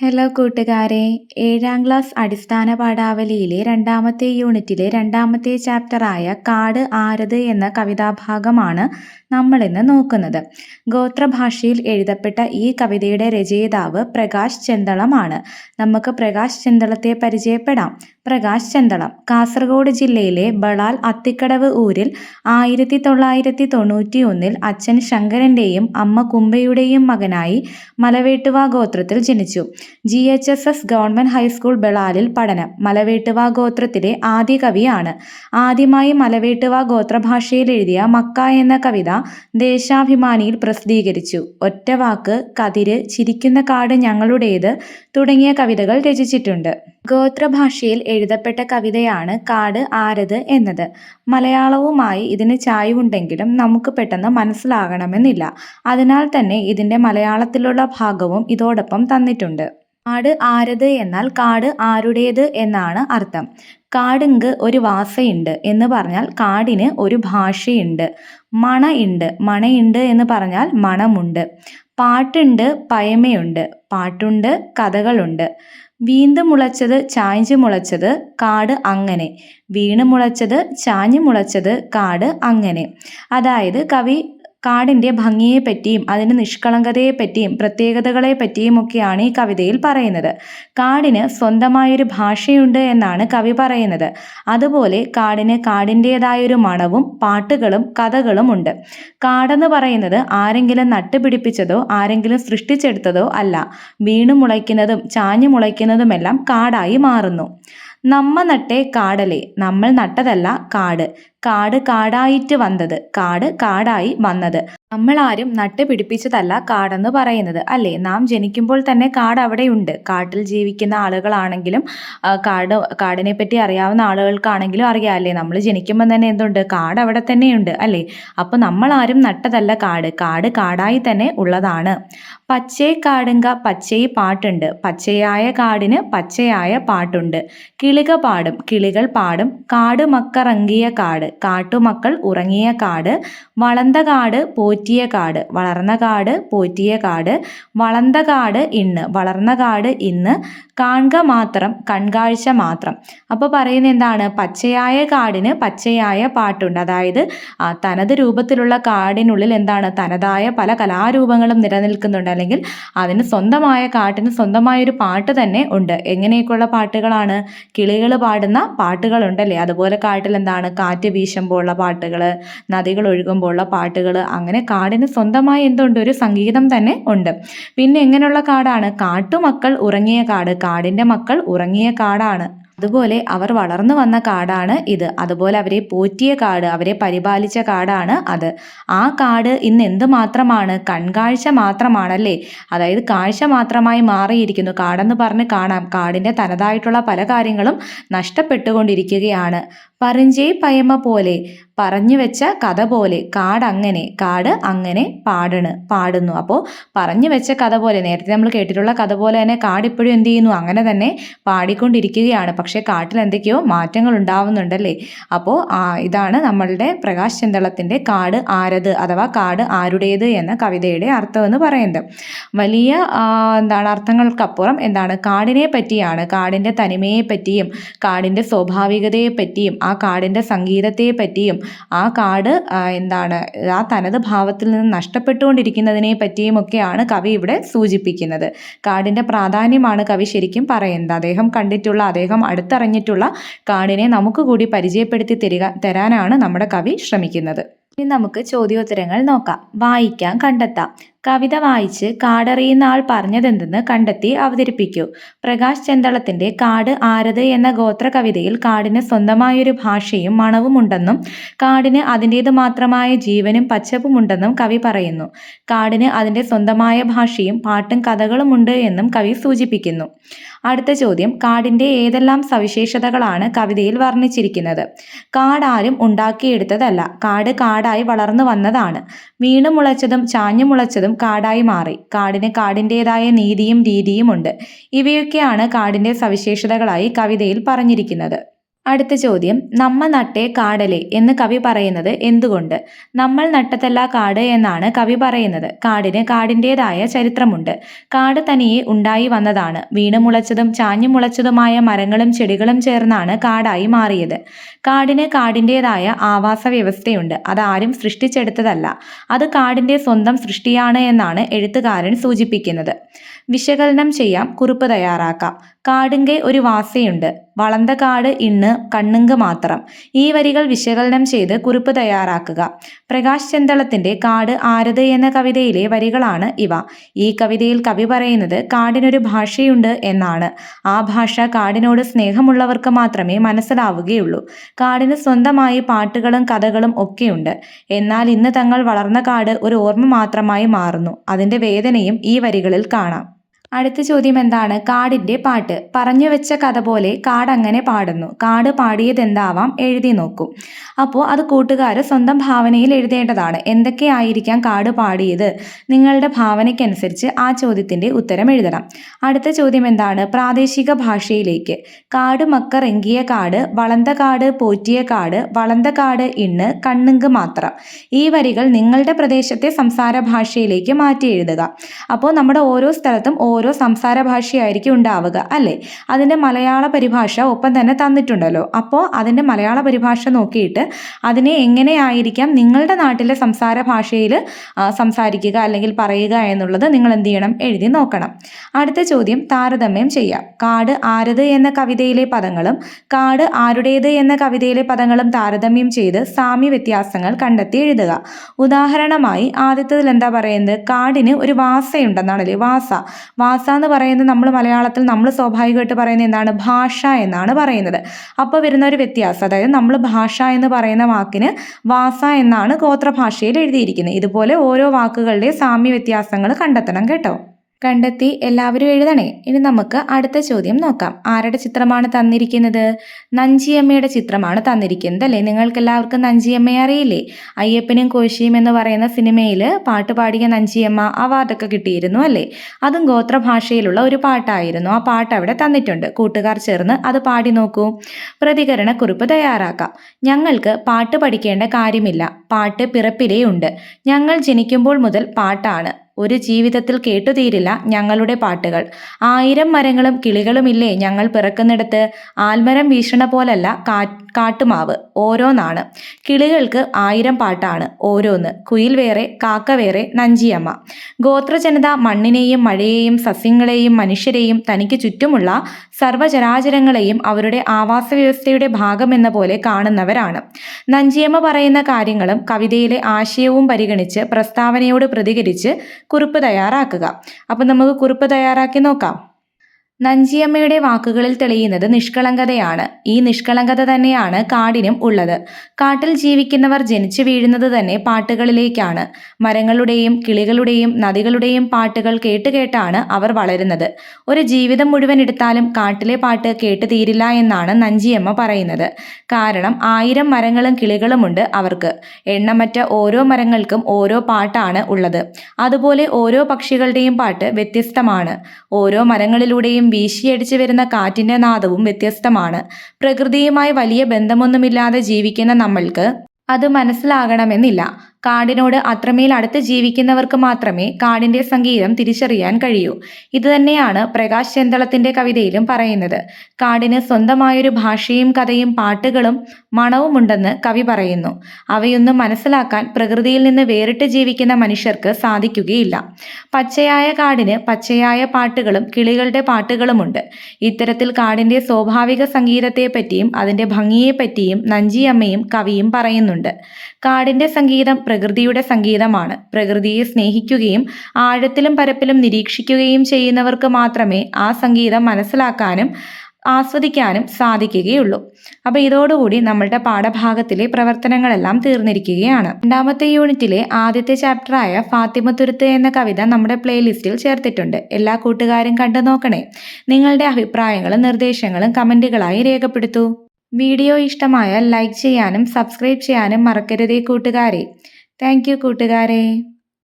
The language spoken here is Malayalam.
ഹലോ കൂട്ടുകാരെ. ഏഴാം ക്ലാസ് അടിസ്ഥാന പാഠാവലിയിലെ രണ്ടാമത്തെ യൂണിറ്റിലെ രണ്ടാമത്തെ ചാപ്റ്ററായ കാട് ആരത് എന്ന കവിതാഭാഗമാണ് നമ്മളിന്ന് നോക്കുന്നത്. ഗോത്രഭാഷയിൽ എഴുതപ്പെട്ട ഈ കവിതയുടെ രചയിതാവ് പ്രകാശ് ചെന്തളമാണ്. നമുക്ക് പ്രകാശ് ചെന്തളത്തെ പരിചയപ്പെടാം. പ്രകാശ് ചെന്തളം കാസർഗോഡ് ജില്ലയിലെ ബളാൽ അത്തിക്കടവ് ഊരിൽ ആയിരത്തി തൊള്ളായിരത്തി തൊണ്ണൂറ്റി ഒന്നിൽ അച്ഛൻ ശങ്കരന്റെയും അമ്മ കുമ്പയുടെയും മകനായി മലവേട്ടുവ ഗോത്രത്തിൽ ജനിച്ചു. G H S S government high school ബളാലിൽ പഠനം. മലവേട്ടുവ ഗോത്രത്തിലെ ആദ്യ കവിയാണ്. ആദ്യമായി മലവേട്ടുവ ഗോത്രഭാഷയിൽ എഴുതിയ മക്ക എന്ന കവിത ദേശാഭിമാനിയിൽ പ്രസിദ്ധീകരിച്ചു. ഒറ്റവാക്ക് കതിര് ചിരിക്കുന്ന കാട് ഞങ്ങളുടേത് തുടങ്ങിയ കവിതകൾ രചിച്ചിട്ടുണ്ട്. ഗോത്രഭാഷയിൽ എഴുതപ്പെട്ട കവിതയാണ് കാട് ആരത് എന്നത്. മലയാളവുമായി ഇതിന് ചായ്വുണ്ടെങ്കിലും നമുക്ക് പെട്ടെന്ന് മനസ്സിലാകണമെന്നില്ല. അതിനാൽ തന്നെ ഇതിന്റെ മലയാളത്തിലുള്ള ഭാഗവും ഇതോടൊപ്പം തന്നിട്ടുണ്ട്. കാട് ആരത് എന്നാൽ കാട് ആരുടേത് എന്നാണ് അർത്ഥം. കാടുങ്ക് ഒരു വാസയുണ്ട് എന്ന് പറഞ്ഞാൽ കാടിന് ഒരു ഭാഷയുണ്ട്. മണയുണ്ട് മണയുണ്ട് എന്ന് പറഞ്ഞാൽ മണമുണ്ട്. പാട്ടുണ്ട് പയമയുണ്ട്. പാട്ടുണ്ട് കഥകളുണ്ട്. വീന്ത് മുളച്ചത് ചായ്ഞ്ച് മുളച്ചത് കാട് അങ്ങനെ. വീണ് മുളച്ചത് ചാഞ്ഞ് മുളച്ചത് കാട് അങ്ങനെ. അതായത് കവി കാടിന്റെ ഭംഗിയെപ്പറ്റിയും അതിന്റെ നിഷ്കളങ്കതയെപ്പറ്റിയും പ്രത്യേകതകളെ പറ്റിയും ഒക്കെയാണ് ഈ കവിതയിൽ പറയുന്നത്. കാടിന് സ്വന്തമായൊരു ഭാഷയുണ്ട് എന്നാണ് കവി പറയുന്നത്. അതുപോലെ കാടിന് കാടിന്റേതായൊരു മണവും പാട്ടുകളും കഥകളും ഉണ്ട്. കാടെന്ന് പറയുന്നത് ആരെങ്കിലും നട്ടുപിടിപ്പിച്ചതോ ആരെങ്കിലും സൃഷ്ടിച്ചെടുത്തതോ അല്ല. വീണു മുളയ്ക്കുന്നതും ചാഞ്ഞു മുളയ്ക്കുന്നതുമെല്ലാം കാടായി മാറുന്നു. നമ്മ നട്ടേ കാടലേ നമ്മൾ നട്ടതല്ല കാട്. കാട് കാടായിട്ട് വന്നത്. കാട് കാടായി വന്നത്. നമ്മളാരും നട്ടുപിടിപ്പിച്ചതല്ല കാടെന്ന് പറയുന്നത് അല്ലേ? നാം ജനിക്കുമ്പോൾ തന്നെ കാട് അവിടെയുണ്ട്. കാട്ടിൽ ജീവിക്കുന്ന ആളുകളാണെങ്കിലും കാട് കാടിനെ പറ്റി അറിയാവുന്ന ആളുകൾക്കാണെങ്കിലും അറിയാം അല്ലേ? നമ്മൾ ജനിക്കുമ്പോൾ തന്നെ എന്തുണ്ട്? കാട് അവിടെ തന്നെയുണ്ട് അല്ലേ? അപ്പോൾ നമ്മളാരും നട്ടതല്ല കാട്. കാട് കാടായി തന്നെ ഉള്ളതാണ്. പച്ചേ കാടുങ്ക പച്ചൈ പാട്ടുണ്ട്. പച്ചയായ കാടിന് പച്ചയായ പാട്ടുണ്ട്. കിളിക പാടും. കിളികൾ പാടും. കാട് മക്കറങ്ങിയ കാട്. കാട്ടുമക്കൾ ഉറങ്ങിയ കാട് വളന്ത കാട് പോറ്റിയ കാട് വളർന്ന കാട് പോറ്റിയ കാട് വളന്ത കാട് ഇന്ന് വളർന്ന കാട് ഇന്ന് കാൺക മാത്രം കൺകാഴ്ച മാത്രം. അപ്പോൾ പറയുന്നത് എന്താണ്? പച്ചയായ കാടിന് പച്ചയായ പാട്ടുണ്ട്. അതായത് തനത് രൂപത്തിലുള്ള കാടിനുള്ളിൽ എന്താണ്? തനതായ പല കലാരൂപങ്ങളും നിലനിൽക്കുന്നുണ്ട്. അല്ലെങ്കിൽ അതിന് സ്വന്തമായ കാട്ടിന് സ്വന്തമായ ഒരു പാട്ട് തന്നെ ഉണ്ട്. എങ്ങനെയൊക്കെയുള്ള പാട്ടുകളാണ്? കിളികൾ പാടുന്ന പാട്ടുകളുണ്ടല്ലേ? അതുപോലെ കാട്ടിൽ എന്താണ്? കാറ്റ് വീശുമ്പോഴുള്ള പാട്ടുകൾ നദികൾ ഒഴുകുമ്പോഴുള്ള പാട്ടുകൾ അങ്ങനെ കാടിന് സ്വന്തമായി എന്തുണ്ട്? ഒരു സംഗീതം തന്നെ ഉണ്ട്. പിന്നെ എങ്ങനെയുള്ള കാടാണ്? കാട്ടുമക്കൾ ഉറങ്ങിയ കാട് കാടിന്റെ മക്കൾ ഉറങ്ങിയ കാടാണ്. അതുപോലെ അവർ വളർന്നു വന്ന കാടാണ് ഇത്. അതുപോലെ അവരെ പോറ്റിയ കാട് അവരെ പരിപാലിച്ച കാടാണ് അത്. ആ കാട് ഇന്ന് എന്ത് മാത്രമാണ് കൺകാഴ്ച മാത്രമാണല്ലേ? അതായത് കാഴ്ച മാത്രമായി മാറിയിരിക്കുന്നു. കാടെന്ന് പറഞ്ഞ് കാണാം. കാടിന്റെ തനതായിട്ടുള്ള പല കാര്യങ്ങളും നഷ്ടപ്പെട്ടുകൊണ്ടിരിക്കുകയാണ്. പറഞ്ചേ പയമ പോലെ പറഞ്ഞു വെച്ച കഥ പോലെ കാടങ്ങനെ കാട് അങ്ങനെ പാടണ് പാടുന്നു. അപ്പോൾ പറഞ്ഞു വെച്ച കഥ പോലെ നേരത്തെ നമ്മൾ കേട്ടിട്ടുള്ള കഥ പോലെ തന്നെ കാട് ഇപ്പോഴും എന്ത് ചെയ്യുന്നു? അങ്ങനെ തന്നെ പാടിക്കൊണ്ടിരിക്കുകയാണ്. പക്ഷേ കാട്ടിൽ എന്തൊക്കെയോ മാറ്റങ്ങൾ ഉണ്ടാവുന്നുണ്ടല്ലേ? അപ്പോൾ ഇതാണ് നമ്മളുടെ പ്രകാശ് ചെന്തളത്തിന്റെ കാട് ആരത് അഥവാ കാട് ആരുടേത് എന്ന കവിതയുടെ അർത്ഥം എന്ന് പറയുന്നത്. വലിയ എന്താണ് അർത്ഥങ്ങൾക്കപ്പുറം എന്താണ് കാടിനെ പറ്റിയാണ്. കാടിന്റെ തനിമയെ പറ്റിയും കാടിന്റെ സ്വാഭാവികതയെ പറ്റിയും ആ കാടിന്റെ സംഗീതത്തെ പറ്റിയും ആ കാട് എന്താണ് ആ തനത് ഭാവത്തിൽ നിന്ന് നഷ്ടപ്പെട്ടുകൊണ്ടിരിക്കുന്നതിനെ പറ്റിയും ഒക്കെയാണ് കവി ഇവിടെ സൂചിപ്പിക്കുന്നത്. കാടിന്റെ പ്രാധാന്യമാണ് കവി ശരിക്കും പറയുന്നത്. അദ്ദേഹം കണ്ടിട്ടുള്ള അദ്ദേഹം അടുത്തറിഞ്ഞിട്ടുള്ള കാടിനെ നമുക്ക് കൂടി പരിചയപ്പെടുത്തി തരിക തരാനാണ് നമ്മുടെ കവി ശ്രമിക്കുന്നത്. ഇനി നമുക്ക് ചോദ്യോത്തരങ്ങൾ നോക്കാം. വായിക്കാം കണ്ടെത്താം. കവിത വായിച്ച് കാടറിയുന്ന ആൾ പറഞ്ഞതെന്തെന്ന് കണ്ടെത്തി അവതരിപ്പിക്കൂ. പ്രകാശ് ചെന്തളത്തിന്റെ കാട് ആരത് എന്ന ഗോത്ര കവിതയിൽ കാടിന് സ്വന്തമായൊരു ഭാഷയും മണവുമുണ്ടെന്നും കാടിന് അതിന്റേത് മാത്രമായ ജീവനും പച്ചപ്പുമുണ്ടെന്നും കവി പറയുന്നു. കാടിന് അതിന്റെ സ്വന്തമായ ഭാഷയും പാട്ടും കഥകളും ഉണ്ട് എന്നും കവി സൂചിപ്പിക്കുന്നു. അടുത്ത ചോദ്യം കാടിന്റെ ഏതെല്ലാം സവിശേഷതകളാണ് കവിതയിൽ വർണിച്ചിരിക്കുന്നത്? കാടാരും ഉണ്ടാക്കിയെടുത്തതല്ല കാട് കാടായി വളർന്നു വന്നതാണ്. വീണു മുളച്ചതും ചാഞ്ഞു മുളച്ചതും കാടായി മാറി. കാടിന് കാടിന്റെതായ നീതിയും രീതിയും ഉണ്ട്. ഇവയൊക്കെയാണ് കാടിന്റെ സവിശേഷതകളായി കവിതയിൽ പറഞ്ഞിരിക്കുന്നത്. അടുത്ത ചോദ്യം. നമ്മ നട്ടേ കാടലേ എന്ന് കവി പറയുന്നത് എന്തുകൊണ്ട്? നമ്മൾ നട്ടതല്ല കാട് എന്നാണ് കവി പറയുന്നത്. കാടിന് കാടിന്റെതായ ചരിത്രമുണ്ട്. കാട് തനിയെ ഉണ്ടായി വന്നതാണ്. വീണ് മുളച്ചതും ചാഞ്ഞു മുളച്ചതുമായ മരങ്ങളും ചെടികളും ചേർന്നാണ് കാടായി മാറിയത്. കാടിന് കാടിന്റെതായ ആവാസ വ്യവസ്ഥയുണ്ട് അതാരും സൃഷ്ടിച്ചെടുത്തതല്ല. അത് കാടിന്റെ സ്വന്തം സൃഷ്ടിയാണ് എന്നാണ് എഴുത്തുകാരൻ സൂചിപ്പിക്കുന്നത്. വിശകലനം ചെയ്യാം. കുറിപ്പ് തയ്യാറാക്കാം. കാടിന്റെ ഒരു വാസയുണ്ട്. വളന്ത കാട് ഇന്ന് കണ്ണുങ്ക് മാത്രം. ഈ വരികൾ വിശകലനം ചെയ്ത് കുറിപ്പ് തയ്യാറാക്കുക. പ്രകാശ് ചെന്തളത്തിന്റെ കാട് ആരത് എന്ന കവിതയിലെ വരികളാണ് ഇവ. ഈ കവിതയിൽ കവി പറയുന്നത് കാടിനൊരു ഭാഷയുണ്ട് എന്നാണ്. ആ ഭാഷ കാടിനോട് സ്നേഹമുള്ളവർക്ക് മാത്രമേ മനസ്സിലാവുകയുള്ളൂ. കാടിന് സ്വന്തമായി പാട്ടുകളും കഥകളും ഒക്കെയുണ്ട്. എന്നാൽ ഇന്ന് തങ്ങൾ വളർന്ന കാട് ഒരു ഓർമ്മ മാത്രമായി മാറുന്നു. അതിന്റെ വേദനയും ഈ വരികളിൽ കാണാം. അടുത്ത ചോദ്യം എന്താണ്? കാടിന്റെ പാട്ട്. പറഞ്ഞു വെച്ച കഥ പോലെ കാട് അങ്ങനെ പാടുന്നു. കാട് പാടിയത് എന്താവാം എഴുതി നോക്കൂ. അപ്പോൾ അത് കൂട്ടുകാർ സ്വന്തം ഭാവനയിൽ എഴുതേണ്ടതാണ്. എന്തൊക്കെയായിരിക്കാം കാട് പാടിയത്? നിങ്ങളുടെ ഭാവനയ്ക്കനുസരിച്ച് ആ ചോദ്യത്തിന്റെ ഉത്തരം എഴുതണം. അടുത്ത ചോദ്യം എന്താണ്? പ്രാദേശിക ഭാഷയിലേക്ക്. കാട് മക്കർ എങ്കിയ കാട് വളന്ത കാട് പോറ്റിയ കാട് വളന്ത കാട് ഇണ്ണ് കണ്ണുങ്ക് മാത്രം. ഈ വരികൾ നിങ്ങളുടെ പ്രദേശത്തെ സംസാര ഭാഷയിലേക്ക് മാറ്റി എഴുതുക. അപ്പോൾ നമ്മുടെ ഓരോ സ്ഥലത്തും ഓരോ സംസാര ഭാഷയായിരിക്കും ഉണ്ടാവുക അല്ലേ? അതിന്റെ മലയാള പരിഭാഷ ഒപ്പം തന്നെ തന്നിട്ടുണ്ടല്ലോ. അപ്പോൾ അതിന്റെ മലയാള പരിഭാഷ നോക്കിയിട്ട് അതിനെ എങ്ങനെയായിരിക്കാം നിങ്ങളുടെ നാട്ടിലെ സംസാര ഭാഷയിൽ സംസാരിക്കുക അല്ലെങ്കിൽ പറയുക എന്നുള്ളത് നിങ്ങൾ എന്ത് ചെയ്യണം? എഴുതി നോക്കണം. അടുത്ത ചോദ്യം താരതമ്യം ചെയ്യാം. കാട് ആരത് എന്ന കവിതയിലെ പദങ്ങളും കാട് ആരുടേത് എന്ന കവിതയിലെ പദങ്ങളും താരതമ്യം ചെയ്ത് സാമ്യ വ്യത്യാസങ്ങൾ കണ്ടെത്തി എഴുതുക. ഉദാഹരണമായി ആദ്യത്തതിൽ എന്താ പറയുന്നത്? കാടിന് ഒരു വാസയുണ്ടെന്നാണല്ലേ? വാസ. വാസ എന്ന് പറയുന്നത് നമ്മൾ മലയാളത്തിൽ നമ്മൾ സ്വാഭാവികമായിട്ട് പറയുന്നത് എന്താണ്? ഭാഷ എന്നാണ് പറയുന്നത്. അപ്പോൾ വരുന്ന ഒരു വ്യത്യാസം അതായത് നമ്മൾ ഭാഷ എന്ന് പറയുന്ന വാക്കിന് വാസ എന്നാണ് ഗോത്രഭാഷയിൽ എഴുതിയിരിക്കുന്നത്. ഇതുപോലെ ഓരോ വാക്കുകളുടെ സാമ്യ വ്യത്യാസങ്ങൾ കണ്ടെത്തണം കേട്ടോ. കണ്ടെത്തി എല്ലാവരും എഴുതണേ. ഇനി നമുക്ക് അടുത്ത ചോദ്യം നോക്കാം. ആരുടെ ചിത്രമാണ് തന്നിരിക്കുന്നത്? നഞ്ചിയമ്മയുടെ ചിത്രമാണ് തന്നിരിക്കുന്നത് അല്ലേ? നിങ്ങൾക്ക് എല്ലാവർക്കും നഞ്ചിയമ്മയെ അറിയില്ലേ? അയ്യപ്പനും കോശിയും എന്ന് പറയുന്ന സിനിമയിൽ പാട്ട് പാടിയ നഞ്ചിയമ്മ അവാർഡൊക്കെ കിട്ടിയിരുന്നു അല്ലേ? അതും ഗോത്രഭാഷയിലുള്ള ഒരു പാട്ടായിരുന്നു. ആ പാട്ട് അവിടെ തന്നിട്ടുണ്ട്. കൂട്ടുകാർ ചേർന്ന് അത് പാടി നോക്കൂ. പ്രതികരണ കുറിപ്പ് തയ്യാറാക്കാം. ഞങ്ങൾക്ക് പാട്ട് പഠിക്കേണ്ട കാര്യമില്ല. പാട്ട് പിറപ്പിലേ ഉണ്ട്. ഞങ്ങൾ ജനിക്കുമ്പോൾ മുതൽ പാട്ടാണ്. ഒരു ജീവിതത്തിൽ കേട്ടുതീരില്ല ഞങ്ങളുടെ പാട്ടുകൾ. ആയിരം മരങ്ങളും കിളികളുമില്ലേ ഞങ്ങൾ പിറക്കുന്നിടത്ത്? ആൽമരം വീശണ പോലല്ല കാ കാട്ടുമാവ് ഓരോന്നാണ്. കിളികൾക്ക് ആയിരം പാട്ടാണ് ഓരോന്ന്. കുയിൽ വേറെ കാക്ക വേറെ നഞ്ചിയമ്മ. ഗോത്രജനത മണ്ണിനെയും മഴയെയും സസ്യങ്ങളെയും മനുഷ്യരെയും തനിക്ക് ചുറ്റുമുള്ള സർവചരാചരങ്ങളെയും അവരുടെ ആവാസ വ്യവസ്ഥയുടെ ഭാഗമെന്ന പോലെ കാണുന്നവരാണ്. നഞ്ചിയമ്മ പറയുന്ന കാര്യങ്ങളും കവിതയിലെ ആശയവും പരിഗണിച്ച് പ്രസ്താവനയോട് പ്രതികരിച്ച് കുറിപ്പ് തയ്യാറാക്കുക. അപ്പം നമുക്ക് കുറിപ്പ് തയ്യാറാക്കി നോക്കാം. നഞ്ചിയമ്മയുടെ വാക്കുകളിൽ തെളിയുന്നത് നിഷ്കളങ്കതയാണ്. ഈ നിഷ്കളങ്കത തന്നെയാണ് കാടിനും ഉള്ളത്. കാട്ടിൽ ജീവിക്കുന്നവർ ജനിച്ചു വീഴുന്നത് തന്നെ പാട്ടുകളിലേക്കാണ്. മരങ്ങളുടെയും കിളികളുടെയും നദികളുടെയും പാട്ടുകൾ കേട്ടുകേട്ടാണ് അവർ വളരുന്നത്. ഒരു ജീവിതം മുഴുവൻ എടുത്താലും കാട്ടിലെ പാട്ട് കേട്ടു തീരില്ല എന്നാണ് നഞ്ചിയമ്മ പറയുന്നത്. കാരണം ആയിരം മരങ്ങളും കിളികളുമുണ്ട് അവർക്ക്. എണ്ണമറ്റ ഓരോ മരങ്ങൾക്കും ഓരോ പാട്ടാണ് ഉള്ളത്. അതുപോലെ ഓരോ പക്ഷികളുടെയും പാട്ട് വ്യത്യസ്തമാണ്. ഓരോ മരങ്ങളിലൂടെയും വീശിയടിച്ചു വരുന്ന കാറ്റിന്റെ നാദവും വ്യത്യസ്തമാണ്. പ്രകൃതിയുമായി വലിയ ബന്ധമൊന്നുമില്ലാതെ ജീവിക്കുന്ന നമ്മൾക്ക് അത് മനസ്സിലാകണമെന്നില്ല. കാടിനോട് അത്രമേൽ അടുത്ത് ജീവിക്കുന്നവർക്ക് മാത്രമേ കാടിന്റെ സംഗീതം തിരിച്ചറിയാൻ കഴിയൂ. ഇതുതന്നെയാണ് പ്രകാശ് ചെന്തളത്തിന്റെ കവിതയിലും പറയുന്നത്. കാടിന് സ്വന്തമായൊരു ഭാഷയും കഥയും പാട്ടുകളും മണവുമുണ്ടെന്ന് കവി പറയുന്നു. അവയൊന്നും മനസ്സിലാക്കാൻ പ്രകൃതിയിൽ നിന്ന് വേറിട്ട് ജീവിക്കുന്ന മനുഷ്യർക്ക് സാധിക്കുകയില്ല. പച്ചയായ കാടിന് പച്ചയായ പാട്ടുകളും കിളികളുടെ പാട്ടുകളുമുണ്ട്. ഇത്തരത്തിൽ കാടിന്റെ സ്വാഭാവിക സംഗീതത്തെ പറ്റിയും അതിന്റെ ഭംഗിയെപ്പറ്റിയും നഞ്ചിയമ്മയും കവിയും പറയുന്നുണ്ട്. കാടിന്റെ സംഗീതം പ്രകൃതിയുടെ സംഗീതമാണ്. പ്രകൃതിയെ സ്നേഹിക്കുകയും ആഴത്തിലും പരപ്പിലും നിരീക്ഷിക്കുകയും ചെയ്യുന്നവർക്ക് മാത്രമേ ആ സംഗീതം മനസ്സിലാക്കാനും ആസ്വദിക്കാനും സാധിക്കുകയുള്ളൂ. അപ്പോൾ ഇതോടുകൂടി നമ്മളുടെ പാഠഭാഗത്തിലെ പ്രവർത്തനങ്ങളെല്ലാം തീർന്നിരിക്കുകയാണ്. രണ്ടാമത്തെ യൂണിറ്റിലെ ആദ്യത്തെ ചാപ്റ്ററായ ഫാത്തിമ ഫാത്തിമത്തുരുത്ത് എന്ന കവിത നമ്മുടെ പ്ലേലിസ്റ്റിൽ ചേർത്തിട്ടുണ്ട്. എല്ലാ കൂട്ടുകാരും കണ്ടു നോക്കണേ. നിങ്ങളുടെ അഭിപ്രായങ്ങളും നിർദ്ദേശങ്ങളും കമന്റുകളായി രേഖപ്പെടുത്തൂ. വീഡിയോ ഇഷ്ടമായാൽ ലൈക്ക് ചെയ്യാനും സബ്സ്ക്രൈബ് ചെയ്യാനും മറക്കരുതേ കൂട്ടുകാരെ. താങ്ക് യു കൂട്ടുകാരെ.